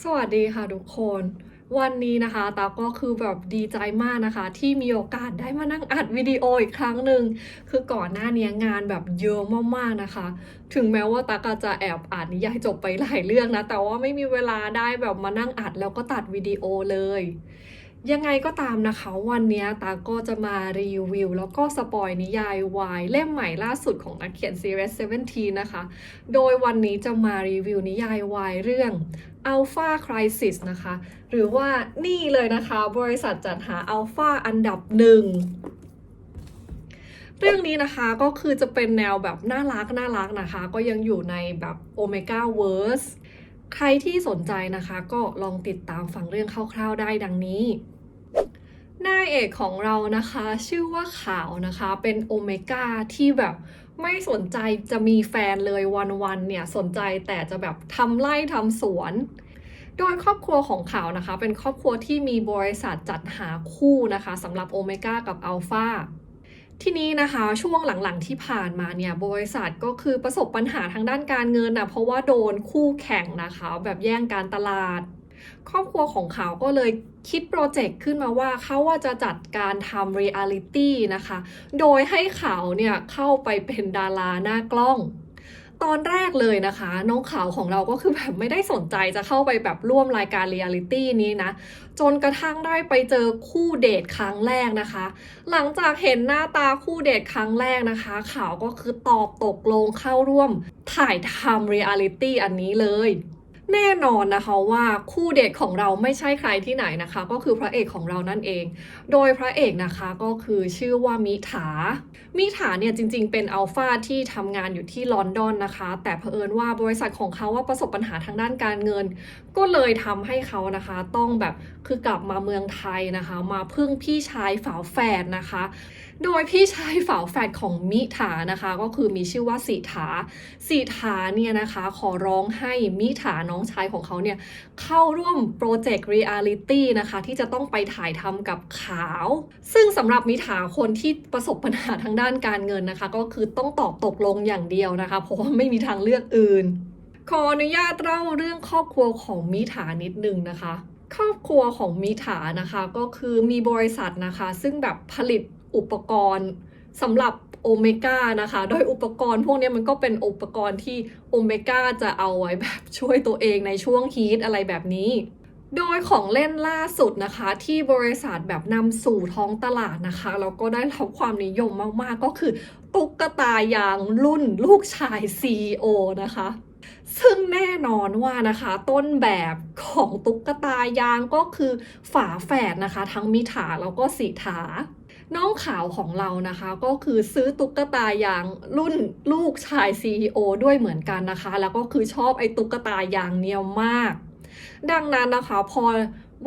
สวัสดีค่ะทุกคน วันนี้นะคะตาก็คือแบบดีใจมากนะคะ ที่มีโอกาสได้มานั่งอัดวิดีโออีกครั้งหนึ่งคือก่อนหน้านี้งานแบบเยอะมากๆนะคะ ถึงแม้ว่าตาก็จะแอบอ่านนิยายจบไปหลายเรื่องนะ แต่ว่าไม่มีเวลาได้แบบมานั่งอัดแล้วก็ตัดวิดีโอเลยยังไงก็ตามนะคะ วันนี้ตาก็จะมารีวิว แล้วก็สปอยนิยายวายเล่มใหม่ล่าสุดของนักเขียนซีรีส์17นะคะ โดยวันนี้จะมารีวิวนิยายวายเรื่อง Alpha Crisis นะคะ หรือว่านี่เลยนะคะ บริษัทจัดหา Alpha อันดับหนึ่งเรื่องนี้นะคะก็คือจะเป็นแนวแบบน่ารักน่ารักนะคะ ก็ยังอยู่ในแบบ Omega Verse ใครที่สนใจนะคะก็ลองติดตามฟังเรื่องคร่าวๆได้ดังนี้นายเอกของเรานะคะ ชื่อว่าขาวนะคะเป็นโอเมก้าที่แบบ ไม่สนใจจะมีแฟนเลยวันๆเนี่ยสนใจแต่จะแบบทำไร่ทำสวน โดยครอบครัวของเขานะคะ เป็นครอบครัวที่มีบริษัทจัดหาคู่นะคะสำหรับโอเมก้ากับอัลฟาทีนี้นะคะช่วงหลังๆที่ผ่านมาเนี่ยบริษัทก็คือประสบปัญหาทางด้านการเงินนะเพราะว่าโดนคู่แข่งนะคะ แบบแย่งการตลาด ครอบครัวของเขาก็เลยคิดโปรเจกต์ขึ้นมาว่าเขาว่าจะจัดการทำเรียลิตี้นะคะ โดยให้เขาเนี่ยเข้าไปเป็นดาราหน้ากล้องตอนแรกเลยนะคะ น้องขาวของเราก็คือแบบไม่ได้สนใจจะเข้าไปแบบร่วมรายการเรียลิตี้นี้นะ จนกระทั่งได้ไปเจอคู่เดทครั้งแรกนะคะ หลังจากเห็นหน้าตาคู่เดทครั้งแรกนะคะ ขาวก็คือตอบตกลงเข้าร่วมถ่ายทำเรียลิตี้อันนี้เลย แน่นอนนะคะว่าคู่เดทของเราไม่ใช่ใครที่ไหนนะคะ ก็คือพระเอกของเรานั่นเอง โดยพระเอกนะคะก็คือชื่อว่ามิถา มิถาเนี่ยจริง ๆ เป็นอัลฟาที่ทำงานอยู่ที่ลอนดอนนะคะ แต่เผอิญว่าบริษัทของเขาว่าประสบปัญหาทางด้านการเงิน ก็เลยทำให้เขานะคะต้องแบบคือกลับมาเมืองไทยนะคะ มาพึ่งพี่ชายฝาแฝดนะคะ โดยพี่ชายฝาแฝดของมิถานะคะ ก็คือมีชื่อว่าสีถาสีถาเนี่ยนะคะ ขอร้องให้มิถาน้องชายของเขาเนี่ยเข้าร่วมโปรเจกต์เรียลิตี้นะคะ ที่จะต้องไปถ่ายทำกับขาว ซึ่งสำหรับมิถาคนที่ประสบปัญหาทางด้านการเงินนะคะ ก็คือต้องตอบตกลงอย่างเดียวนะคะ เพราะว่าไม่มีทางเลือกอื่น ขออนุญาตเล่าเรื่องครอบครัวของมิถานิดนึงนะคะครอบครัวของมิถานะคะก็คือมีบริษัทนะคะ ซึ่งแบบผลิตอุปกรณ์สำหรับ โอเมก้านะคะ โดยอุปกรณ์พวกนี้มันก็เป็นอุปกรณ์ที่โอเมก้าจะเอาไว้แบบช่วยตัวเองในช่วงฮีทอะไรแบบนี้โดยของเล่นล่าสุดนะคะ ที่บริษัทแบบนำสู่ท้องตลาดนะคะแล้วก็ได้รับความนิยมมากๆก็คือตุ๊กตายางรุ่นลูกชาย CEO นะคะ ซึ่งแน่นอนว่านะคะ ต้นแบบของตุ๊กตายางก็คือฝาแฝดนะคะ ทั้งมิถาแล้วก็สีถา น้องขาวของเรานะคะ ก็คือซื้อตุ๊กตายางรุ่นลูกชาย CEO ด้วยเหมือนกันนะคะ แล้วก็คือชอบไอ้ตุ๊กตายางเนียมาก ดังนั้นนะคะ พอ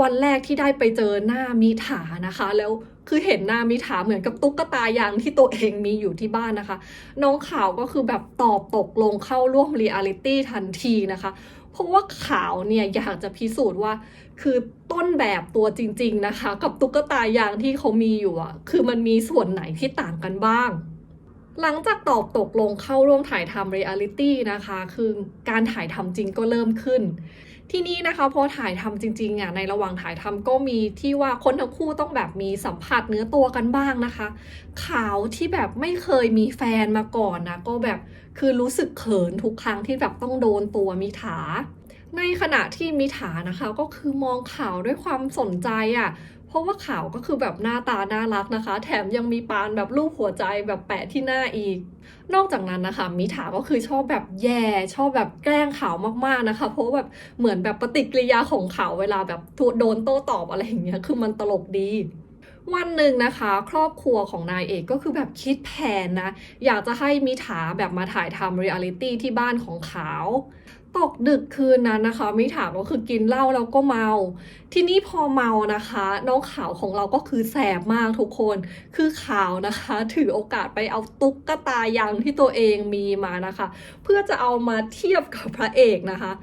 วันแรกที่ได้ไปเจอหน้ามิถานะคะ แล้วคือเห็นหน้ามิถาเหมือนกับตุ๊กตายางที่ตัวเองมีอยู่ที่บ้านนะคะ น้องข่าวก็คือแบบตอบตกลงเข้าร่วมเรียลิตี้ทันทีนะคะ เพราะว่าขาวเนี่ยอยากจะพิสูจน์ว่า คือต้นแบบตัวจริง ๆนะคะ กับตุ๊กตายางที่เขามีอยู่อะคือมันมีส่วนไหนที่ต่างกันบ้าง หลังจากตอบตกลงเข้าร่วมถ่ายทำเรียลิตี้นะคะ คือการถ่ายทำจริงก็เริ่มขึ้น ที่นี่นะคะพอถ่ายทำจริงๆอะในระหว่างถ่ายทำก็มีที่ว่าคนทั้งคู่ต้องแบบมีสัมผัสเนื้อตัวกันบ้างนะคะ ขาวที่แบบไม่เคยมีแฟนมาก่อนนะก็แบบคือรู้สึกเขินทุกครั้งที่แบบต้องโดนตัวมิถาในขณะที่มิถานะคะก็คือมองข่าวด้วยความสนใจอะ ราะว่าข่าวก็คือแบบหน้าตาน่ารักนะคะ แถมยังมีปานแบบรูปหัวใจแบบแปะที่หน้าอีก นอกจากนั้นนะคะมิถาก็คือชอบแบบแย่ชอบแบบแกล้งขาวมากๆนะคะ เพราะแบบเหมือนแบบปฏิกิริยาของขาวเวลาแบบโดนโต้ตอบอะไรอย่างเงี้ยคือมันตลกดีวันหนึ่งนะคะ ครอบครัวของนายเอกก็คือแบบคิดแผนนะ อยากจะให้มิถาแบบมาถ่ายทำเรียลิตี้ที่บ้านของขาว ตกดึกคืนนั้นนะคะมิถาก็คือกินเหล้าแล้วก็เมา ที่นี้พอเมานะคะ น้องขาวของเราก็คือแสบมากทุกคน คือขาวนะคะ ถือโอกาสไปเอาตุ๊กตายางที่ตัวเองมีมานะคะ เพื่อจะเอามาเทียบกับพระเอกนะคะ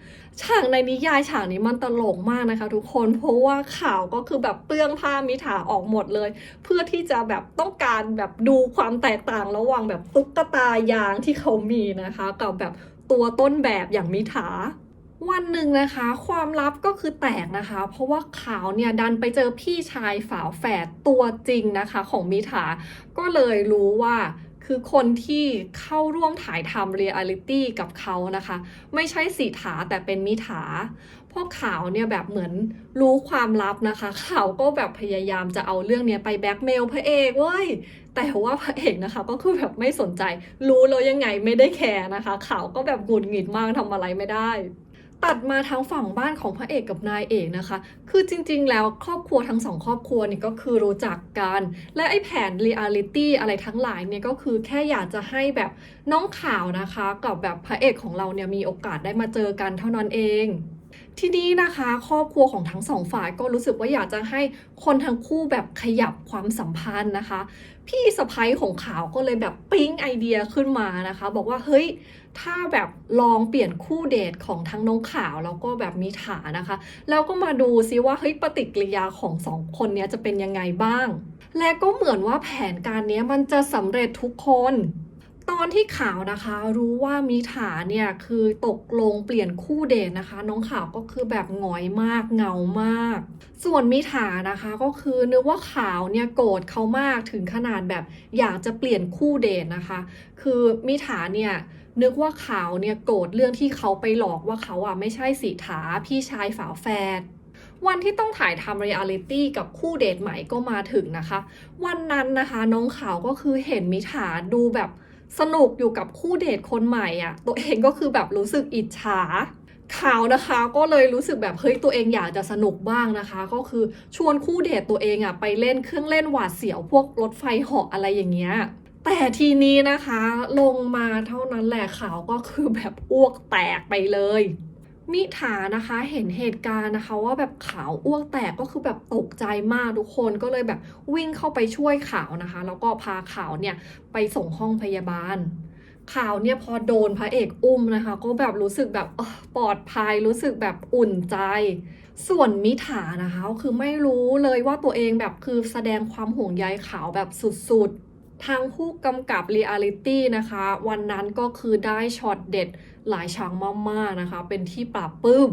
ฉากในนิยายฉากนี้มันตลกมากนะคะ ทุกคนเพราะว่าข่าวก็คือแบบเปลื้องผ้ามิถาออกหมดเลย เพื่อที่จะแบบต้องการแบบดูความแตกต่างระหว่างแบบตุ๊กตายางที่เขามีนะคะ กับแบบ ตัวต้นแบบอย่างมิถาวันหนึ่งนะคะ ความลับก็คือแตกนะคะ เพราะว่าขาวเนี่ยดันไปเจอพี่ชายฝาแฝดตัวจริงนะคะ ของมิถาก็เลยรู้ว่าคือคนที่เข้าร่วมถ่ายทำเรียลิตี้กับเขานะคะ ไม่ใช่สีถาแต่เป็นมิถา พราะขาวเนี่ยแบบเหมือนรู้ความลับนะคะขาวก็แบบพยายามจะเอาเรื่องเนี้ยไปแบล็กเมลพระเอกเว้ยแต่ว่าพระเอกนะคะ ก็คือแบบไม่สนใจรู้แล้วยังไงไม่ได้แคร์นะคะขาวก็แบบหงุดหงิดมากทำอะไรไม่ได้ตัดมาทางฝั่งบ้านของพระเอกกับนายเอกนะคะ คือจริงๆ แล้วครอบครัวทั้งสองครอบครัวนี่ก็คือรู้จักกัน และไอ้แผนเรียลิตี้อะไรทั้งหลายเนี่ยก็คือแค่อยากจะให้แบบน้องข่าวนะคะ กับแบบพระเอกของเราเนี่ยมีโอกาสได้มาเจอกันเท่านั้นเอง ทีนี้นะคะ ครอบครัวของทั้งสองฝ่ายก็รู้สึกว่าอยากจะให้คนทั้งคู่แบบขยับความสัมพันธ์นะคะ พี่สะพ้ยของขาวก็เลยแบบปิ๊งไอเดียขึ้นมานะคะ บอกว่าเฮ้ยถ้าแบบลองเปลี่ยนคู่เดทของทั้งน้องขาวแล้วก็แบบมีถานะคะ แล้วก็มาดูซิว่าเฮ้ยปฏิกิริยาของสองคนเนี้ยจะเป็นยังไงบ้าง และก็เหมือนว่าแผนการนี้มันจะสำเร็จทุกคน ตอนที่ขาวนะคะรู้ว่ามีถาเนี่ยคือตกลงเปลี่ยนคู่เดทนะคะ น้องขาวก็คือแบบหงอยมากเหงามาก ส่วนมิถานะคะก็คือนึกว่าขาวเนี่ยโกรธเขามากถึงขนาดแบบอยากจะเปลี่ยนคู่เดทนะคะ คือมิถาเนี่ยนึกว่าขาวเนี่ยโกรธเรื่องที่เขาไปหลอกว่าเขาอะไม่ใช่สีถาพี่ชายฝาแฝดวันที่ต้องถ่ายทำเรียลิตี้กับคู่เดทใหม่ก็มาถึงนะคะ วันนั้นนะคะน้องขาวก็คือเห็นมิถาดูแบบ สนุกอยู่กับคู่เดทคนใหม่อะ ตัวเองก็คือแบบรู้สึกอิจฉาขาวนะคะก็เลยรู้สึกแบบเฮ้ยตัวเองอยากจะสนุกบ้างนะคะ ก็คือชวนคู่เดทตัวเองอะไปเล่นเครื่องเล่นหวาดเสียวพวกรถไฟเหาะอะไรอย่างเงี้ยแต่ทีนี้นะคะลงมาเท่านั้นแหละขาวก็คือแบบอ้วกแตกไปเลย มิถานะคะเห็นเหตุการณ์นะคะว่าแบบขาวอ้วกแตกก็คือแบบตกใจมากทุกคนก็เลยแบบวิ่งเข้าไปช่วยขาวนะคะ แล้วก็พาขาวเนี่ยไปส่งห้องพยาบาลข่าวเนี่ยพอโดนพระเอกอุ้มนะคะ ก็แบบรู้สึกแบบปลอดภัยรู้สึกแบบอุ่นใจ ส่วนมิถานะคะ คือไม่รู้เลยว่าตัวเองแบบคือแสดงความห่วงใยขาวแบบสุดๆ ทางผู้กำกับเรียลิตี้นะคะ วันนั้นก็คือได้ช็อตเด็ด หลายฉากมากๆนะคะ เป็นที่ปราบปื้ม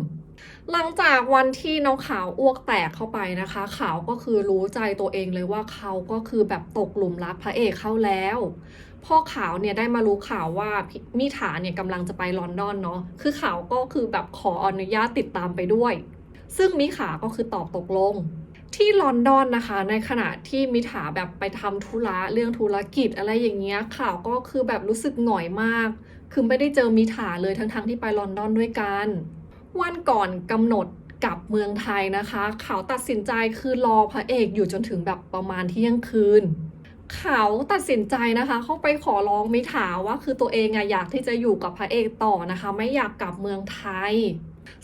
หลังจากวันที่น้องขาวอ้วกแตกเข้าไปนะคะ ขาวก็คือรู้ใจตัวเองเลยว่าเขาก็คือแบบตกหลุมรักพระเอกเข้าแล้วพ่อขาวเนี่ยได้มารู้ข่าวว่ามิถาเนี่ยกำลังจะไปลอนดอนเนาะคือขาวก็คือแบบขออนุญาตติดตามไปด้วย ซึ่งมิขาก็คือตอบตกลง ที่ลอนดอนนะคะ ในขณะที่มิถาแบบไปทำธุระเรื่องธุรกิจอะไรอย่างเงี้ยข่าวก็คือแบบรู้สึกหงอยมาก คือไม่ได้เจอมิถาเลยทั้งๆที่ไปลอนดอนด้วยกัน วันก่อนกำหนดกลับเมืองไทยนะคะเขาตัดสินใจคือรอพระเอกอยู่จนถึงแบบประมาณเที่ยงคืนเขาตัดสินใจนะคะ เข้าไปขอร้องมิถาว่าคือตัวเองอะอยากที่จะอยู่กับพระเอกต่อนะคะ ไม่อยากกลับเมืองไทย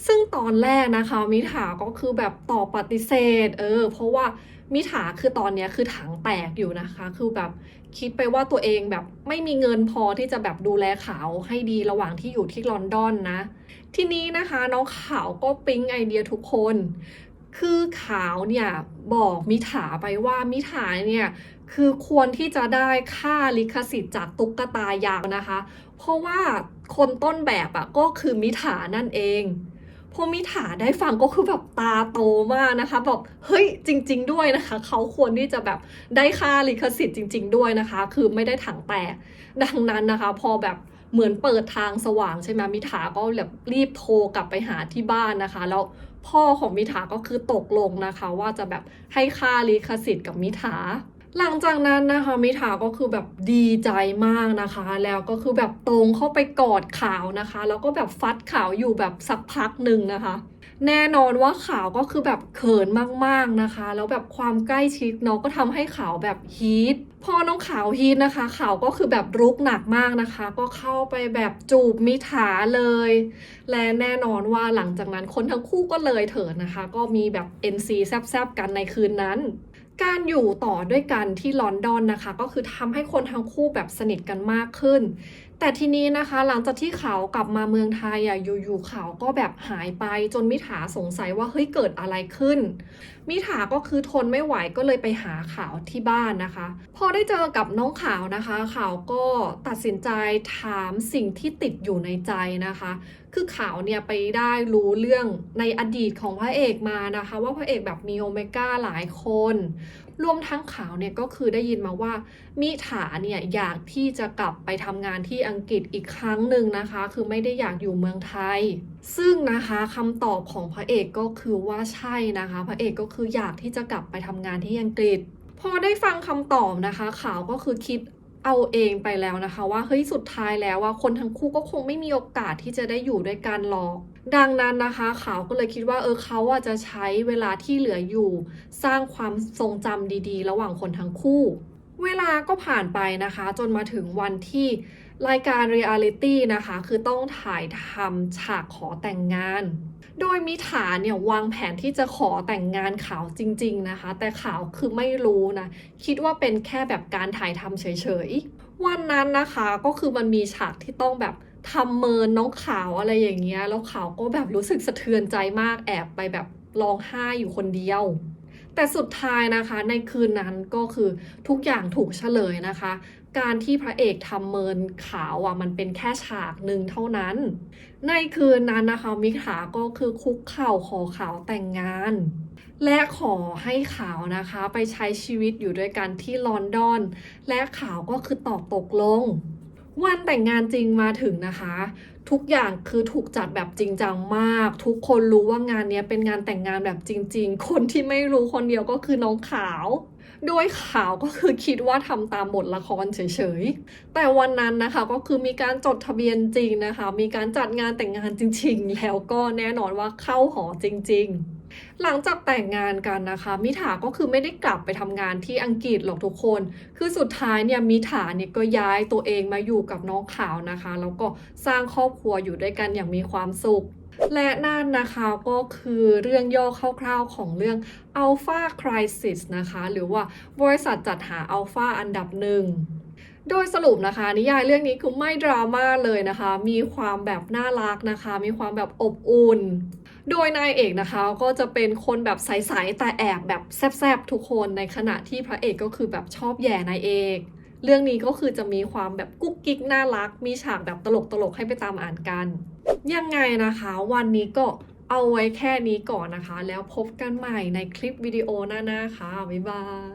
ซึ่งตอนแรกนะคะมิถาก็คือแบบตอบปฏิเสธ เออ เพราะว่ามิถาคือตอนนี้คือถังแตกอยู่นะคะ คือแบบคิดไปว่าตัวเองแบบไม่มีเงินพอที่จะแบบดูแลขาวให้ดีระหว่างที่อยู่ที่ลอนดอนนะ ทีนี้นะคะน้องขาวก็ปิ๊งไอเดียทุกคน คือขาวเนี่ยบอกมิถาไปว่ามิถาเนี่ยคือควรที่จะได้ค่าลิขสิทธิ์จากตุ๊กตายางนะคะ เพราะว่าคนต้นแบบอะก็คือมิถานั่นเอง พอมิถาได้ฟังก็คือแบบตาโตมากนะคะแบบเฮ้ยจริง ๆ ด้วยนะคะ เขาควรที่จะแบบได้ค่าลิขสิทธิ์จริง ๆ ด้วยนะคะ คือไม่ได้ถังแตกดังนั้นนะคะ พอแบบเหมือนเปิดทางสว่างใช่ไหมมิถาก็แบบรีบโทรกลับไปหาที่บ้านนะคะ แล้วพ่อของมิถาก็คือตกลงนะคะ ว่าจะแบบให้ค่าลิขสิทธิ์กับมิถา หลังจากนั้นนะคะมิถาก็คือแบบดีใจมากนะคะ แล้วก็คือแบบตรงเข้าไปกอดขาวนะคะ แล้วก็แบบฟัดขาวอยู่แบบสักพักหนึ่งนะคะ แน่นอนว่าขาวก็คือแบบเขินมากๆนะคะ แล้วแบบความใกล้ชิดเนาะก็ทำให้ขาวแบบฮีทพอน้องขาวฮีทนะคะขาวก็คือแบบรุกหนักมากนะคะ ก็เข้าไปแบบจูบมิถาเลย และแน่นอนว่าหลังจากนั้นคนทั้งคู่ก็เลยเถิดนะคะ ก็มีแบบ NC แซบๆกันในคืนนั้น การอยู่ต่อด้วยกันที่ลอนดอนนะคะ ก็คือทำให้คนทั้งคู่แบบสนิทกันมากขึ้นแต่ทีนี้นะคะหลังจากที่เขากลับมาเมืองไทยอะอยู่ๆเขาก็แบบหายไปจนมิถาสงสัยว่าเฮ้ยเกิดอะไรขึ้น มิถาก็คือทนไม่ไหวก็เลยไปหาขาวที่บ้านนะคะ พอได้เจอกับน้องขาวนะคะขาวก็ตัดสินใจถามสิ่งที่ติดอยู่ในใจนะคะ คือขาวเนี่ยไปได้รู้เรื่องในอดีตของพระเอกมานะคะ ว่าพระเอกแบบมีโอเมก้าหลายคน รวมทั้งขาวเนี่ยก็คือได้ยินมาว่า มิถาเนี่ยอยากที่จะกลับไปทำงานที่อังกฤษอีกครั้งหนึ่งนะคะ คือไม่ได้อยากอยู่เมืองไทย ซึ่งนะคะคำตอบของพระเอกก็คือว่าใช่นะคะ พระเอกก็คืออยากที่จะกลับไปทำงานที่อังกฤษ พอได้ฟังคำตอบนะคะขาวก็คือคิดเอาเองไปแล้วนะคะ ว่าเฮ้ยสุดท้ายแล้วว่าคนทั้งคู่ก็คงไม่มีโอกาสที่จะได้อยู่ด้วยกันหรอก ดังนั้นนะคะเขาก็เลยคิดว่าเออเขาอะจะใช้เวลาที่เหลืออยู่ สร้างความทรงจำดีๆ ระหว่างคนทั้งคู่ เวลาก็ผ่านไปนะคะ จนมาถึงวันที่รายการเรียลิตี้นะคะ คือต้องถ่ายทำฉากขอแต่งงาน โดยมิถาเนี่ยวางแผนที่จะขอแต่งงานขาวจริง ๆนะคะ แต่ขาวคือไม่รู้นะ คิดว่าเป็นแค่แบบการถ่ายทำเฉยๆ วันนั้นนะคะก็คือมันมีฉากที่ต้องแบบ ทำเมินน้องขาวอะไรอย่างเงี้ยแล้วขาวก็แบบรู้สึกสะเทือนใจมากแอบไปแบบร้องไห้อยู่คนเดียว แต่สุดท้ายนะคะในคืนนั้นก็คือทุกอย่างถูกเฉลยนะคะ การที่พระเอกทำเมินขาวอะมันเป็นแค่ฉากหนึ่งเท่านั้น ในคืนนั้นนะคะมิถาก็คือคุกเข่าขอขาวแต่งงาน และขอให้ขาวนะคะ ไปใช้ชีวิตอยู่ด้วยกันที่ลอนดอน และขาวก็คือตอบตกลง วันแต่งงานจริงมาถึงนะคะ ทุกอย่างคือถูกจัดแบบจริงจังมาก ทุกคนรู้ว่างานนี้เป็นงานแต่งงานแบบจริง ๆ คนที่ไม่รู้คนเดียวก็คือน้องขาวโดยขาวก็คือคิดว่าทำตามบทละครเฉยๆ แต่วันนั้นนะคะก็คือมีการจดทะเบียนจริงนะคะ มีการจัดงานแต่งงานจริง ๆ แล้วก็แน่นอนว่าเข้าหอจริง ๆ หลังจากแต่งงานกันนะคะ มิถาก็คือไม่ได้กลับไปทำงานที่อังกฤษหรอกทุกคน คือสุดท้ายเนี่ยมิถาเนี่ยก็ย้ายตัวเองมาอยู่กับน้องขาวนะคะ แล้วก็สร้างครอบครัวอยู่ด้วยกันอย่างมีความสุขและนั่นนะคะก็คือเรื่องย่อคร่าวๆของเรื่อง Alpha Crisis นะคะ หรือว่าบริษัทจัดหาอัลฟาอันดับหนึ่งโดยสรุปนะคะ นิยายเรื่องนี้คือไม่ดราม่าเลยนะคะ มีความแบบน่ารักนะคะ มีความแบบอบอุ่น โดยนายเอกนะคะก็จะเป็นคนแบบใสๆแต่แอบแบบแซบๆทุกคนในขณะที่พระเอกก็คือแบบชอบแย่นายเอกเรื่องนี้ก็คือจะมีความแบบกุ๊กกิ๊กน่ารัก มีฉากแบบตลกๆให้ไปตามอ่านกัน ยังไงนะคะ วันนี้ก็เอาไว้แค่นี้ก่อนนะคะ แล้วพบกันใหม่ในคลิปวิดีโอหน้าๆค่ะ บ๊ายบาย